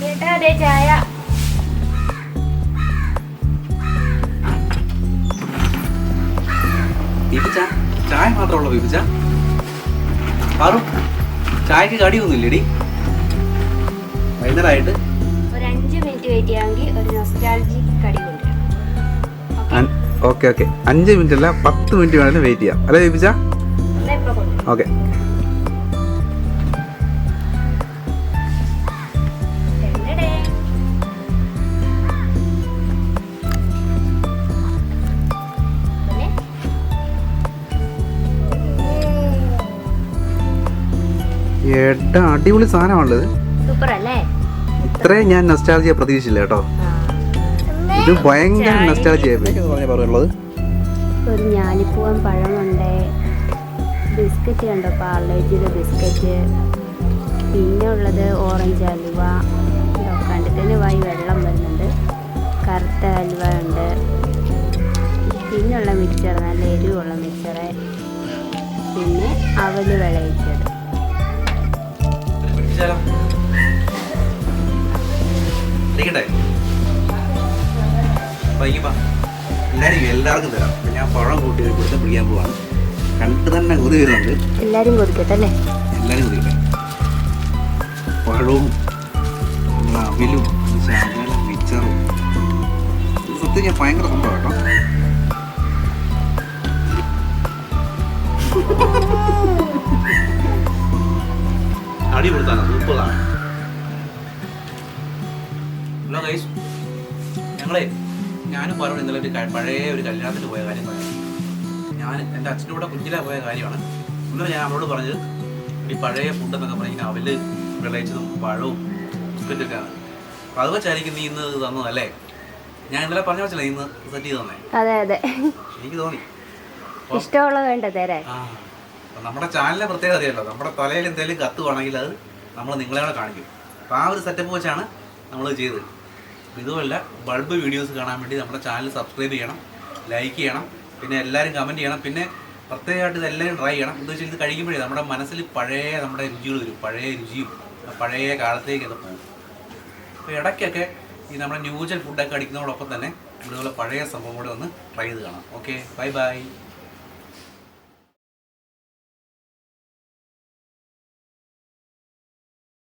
ചേട്ടാ അതെ ചായ. ചായ മാത്രമുള്ള ബീപ്പിച്ച പാറു ചായക്ക് കടിയൊന്നുമില്ലേടി? വൈകുന്നേരമായിട്ട്. ഒരു അഞ്ച് മിനിറ്റ് വെയിറ്റ് ചെയ്യാമെങ്കിൽ ഒരു നൊസ്റ്റാൾജി കടി കൊണ്ടുവരാം. Okay okay. അഞ്ച് മിനിറ്റ് അല്ല പത്ത് മിനിറ്റ് വേണമെങ്കിലും വെയിറ്റ് ചെയ്യാം. അല്ലേ ബേബിച്ച? ഓക്കെ. ഏട്ടാ അടിപൊളി സാധനമാണുള്ളത്. സൂപ്പർ അല്ലേ ഇത്രയും ഞാൻ നൊസ്റ്റാളജിയെ പ്രതീക്ഷിച്ചില്ല കേട്ടോ. ഇത് ഭയങ്കര നൊസ്റ്റാളജി പറഞ്ഞുള്ളത് ഒരു ഞാലിപ്പൂവൻ പഴമുണ്ട്. ബിസ്ക്കറ്റ് കണ്ടോ? പാർലേജിയുടെ ബിസ്ക്കറ്റ്. പിന്നെ ഉള്ളത് ഓറഞ്ച് അലുവ. കണ്ടിട്ട് വായി വെള്ളം വരുന്നുണ്ട്. കറുത്ത അലുവ ഉണ്ട്. പിന്നുള്ള മിക്സർ നല്ല എരിവുള്ള മിക്സറ് പിന്നെ അവൽ വിളയിച്ചത്. പിടിച്ചാലോ ഇരിക്കട്ടെ വൈകിപ്പാ എല്ലാവരും എല്ലാവർക്കും തരാം. ഞാൻ പഴം കൂട്ടി കൊടുത്ത് പിടിക്കാൻ പോവാണ്. കണ്ടിട്ട് തന്നെ കൊതി വരുന്നുണ്ട്. എല്ലാവരും കൊടുക്കട്ടെ അല്ലേ? എല്ലാവരും കുടിക്കട്ടെ. പഴവും അവിലും ശാകല മിച്ചറും. സത്യം ഞാൻ ഭയങ്കര സംഭവം കേട്ടോ. അടിപൊളിത്താണ് സൂപ്പറാണ്. ഹലോ ഗൈസ് ഞങ്ങളെ ഞാനും പറഞ്ഞു ഇന്നലെ ഒരു പഴയ ഒരു കല്യാണത്തിന് പോയ കാര്യം പറയാം. ഞാൻ എന്റെ അച്ഛന്റെ കൂടെ കുഞ്ഞിലെ പോയ കാര്യമാണ്. ഇന്നലെ ഞാൻ അവളോട് പറഞ്ഞത് ഈ പഴയ ഫുഡെന്നൊക്കെ പറഞ്ഞാൽ അവൽ വിളയിച്ചതും പഴവും ബിസ്ക്കറ്റൊക്കെയാണ് അപ്പോൾ അത് വെച്ചായിരിക്കും നീ ഇന്ന് തന്നതല്ലേ ഞാൻ ഇന്നലെ പറഞ്ഞ വെച്ചല്ലേ ഇന്ന് സെറ്റ് ചെയ്ത് തന്നെ? അതെ അതെ. എനിക്ക് തോന്നി. ഇഷ്ടമുള്ള വേണ്ട തരാൻ? നമ്മുടെ ചാനലിലെ പ്രത്യേകത അറിയാലോ നമ്മുടെ തലയിൽ എന്തെങ്കിലും കത്തുവാണെങ്കിൽ അത് നമ്മൾ നിങ്ങളെ കൂടെ കാണിക്കും. അപ്പോൾ ആ ഒരു സെറ്റപ്പ് വെച്ചാണ് നമ്മൾ ചെയ്തത്. ഇതുമല്ല ബൾബ് വീഡിയോസ് കാണാൻ വേണ്ടി നമ്മുടെ ചാനൽ സബ്സ്ക്രൈബ് ചെയ്യണം ലൈക്ക് ചെയ്യണം പിന്നെ എല്ലാവരും കമന്റ് ചെയ്യണം പിന്നെ പ്രത്യേകമായിട്ട് ഇതെല്ലാവരും ട്രൈ ചെയ്യണം. എന്താ വെച്ചാൽ ഇത് കഴിക്കുമ്പോഴേ നമ്മുടെ മനസ്സിൽ പഴയ നമ്മുടെ രുചികൾ വരും. പഴയ രുചിയും പഴയ കാലത്തേക്ക് ഇത് പോകും. അപ്പോൾ ഇടയ്ക്കൊക്കെ ഈ നമ്മുടെ ന്യൂജൻ ഫുഡൊക്കെ അടിക്കുന്നതോടൊപ്പം തന്നെ ഇതുപോലെ പഴയ സംഭവം കൂടെ ഒന്ന് ട്രൈ ചെയ്ത് കാണാം. Okay bye bye